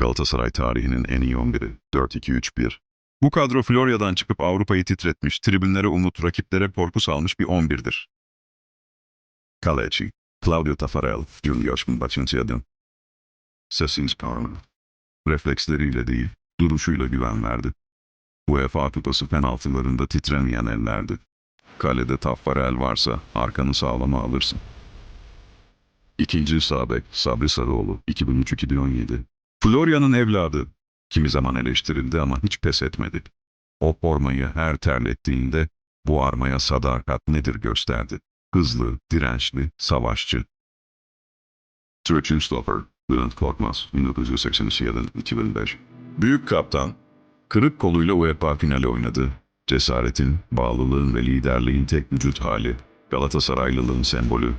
Galatasaray tarihinin en iyi 11'i. 4-2-3-1. Bu kadro Florya'dan çıkıp Avrupa'yı titretmiş, tribünlere umut, rakiplere korku salmış bir 11'dir. Kaleci, Claudio Taffarel, Junior Bacınciadın. Sesins Parma. Refleksleriyle değil, duruşuyla güven verdi. UEFA kupası penaltılarında titremeyen ellerdi. Kalede Taffarel varsa arkanı sağlama alırsın. İkinci sağ bek Sabri Sarıoğlu 2003-2017. Florya'nın evladı. Kimi zaman eleştirildi ama hiç pes etmedi. O formayı her terlettiğinde bu armaya sadakat nedir gösterdi. Hızlı, dirençli, savaşçı. Türkçü Stopper, Bülent Korkmaz, 1987-2005. Büyük kaptan, kırık koluyla UEFA finali oynadı. Cesaretin, bağlılığın ve liderliğin tek vücut hali. Galatasaraylılığın sembolü.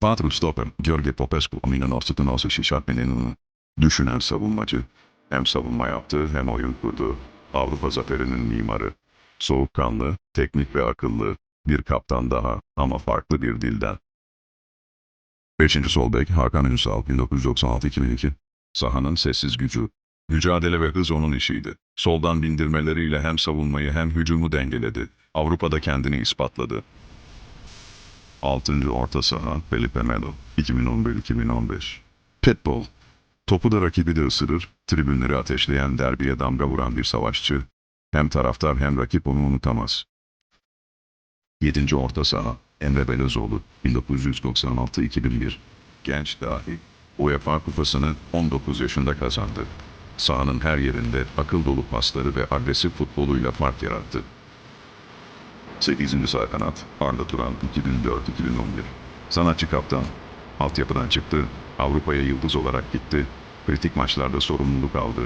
Patron Stopper, Gheorghe Popescu, 1996 şartmeninin düşünen savunmacı. Hem savunma yaptı hem oyun kurdu. Avrupa zaferinin mimarı. Soğukkanlı, teknik ve akıllı. Bir kaptan daha ama farklı bir dilden. Beşinci sol bek Hakan Ünsal 1996-2002. Sahanın sessiz gücü. Mücadele ve hız onun işiydi. Soldan bindirmeleriyle hem savunmayı hem hücumu dengeledi. Avrupa'da kendini ispatladı. Altıncı orta saha Felipe Melo 2011-2015. Pitbull. Topu da rakibi de ısırır, tribünleri ateşleyen derbiye damga vuran bir savaşçı. Hem taraftar hem rakip onu unutamaz. 7. Orta Saha Emre Belözoğlu 1996-2001 Genç dahi UEFA kupasını 19 yaşında kazandı. Sahanın her yerinde akıl dolu pasları ve agresif futboluyla fark yarattı. 8. sağ kanat Arda Turan 2004-2011 Sanatçı kaptan Altyapıdan çıktı, Avrupa'ya yıldız olarak gitti, kritik maçlarda sorumluluk aldı.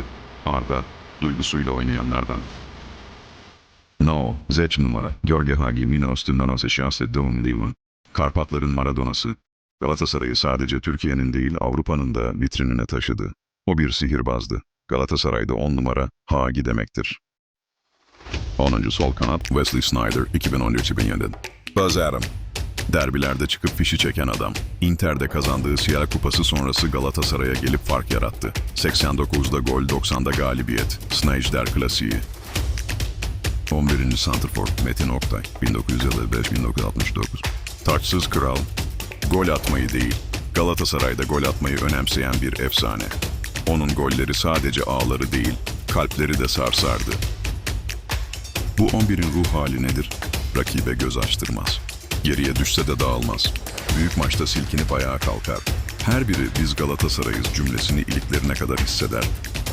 Arda, duygusuyla oynayanlardan. No, Zec numara. Gheorghe Hagi Minos Tünanos Eşyası Doğum Liman. Karpatların Maradonası. Galatasaray'ı sadece Türkiye'nin değil Avrupa'nın da vitrinine taşıdı. O bir sihirbazdı. Galatasaray'da 10 numara Hagi demektir. 10. sol kanat Wesley Snyder 2013-2007. Buzz Adam. Derbilerde çıkıp fişi çeken adam. Inter'de kazandığı Siyah Kupası sonrası Galatasaray'a gelip fark yarattı. 89'da gol, 90'da galibiyet. Snijder klasiği. 11. Santrfor Metin Oktay 1955-1969 Taçsız Kral Gol atmayı değil Galatasaray'da gol atmayı önemseyen bir efsane. Onun golleri sadece ağları değil kalpleri de sarsardı. Bu 11'in ruh hali nedir? Rakibe göz açtırmaz. Geriye düşse de dağılmaz. Büyük maçta silkinip ayağa kalkar. Her biri biz Galatasaray'ız cümlesini iliklerine kadar hisseder.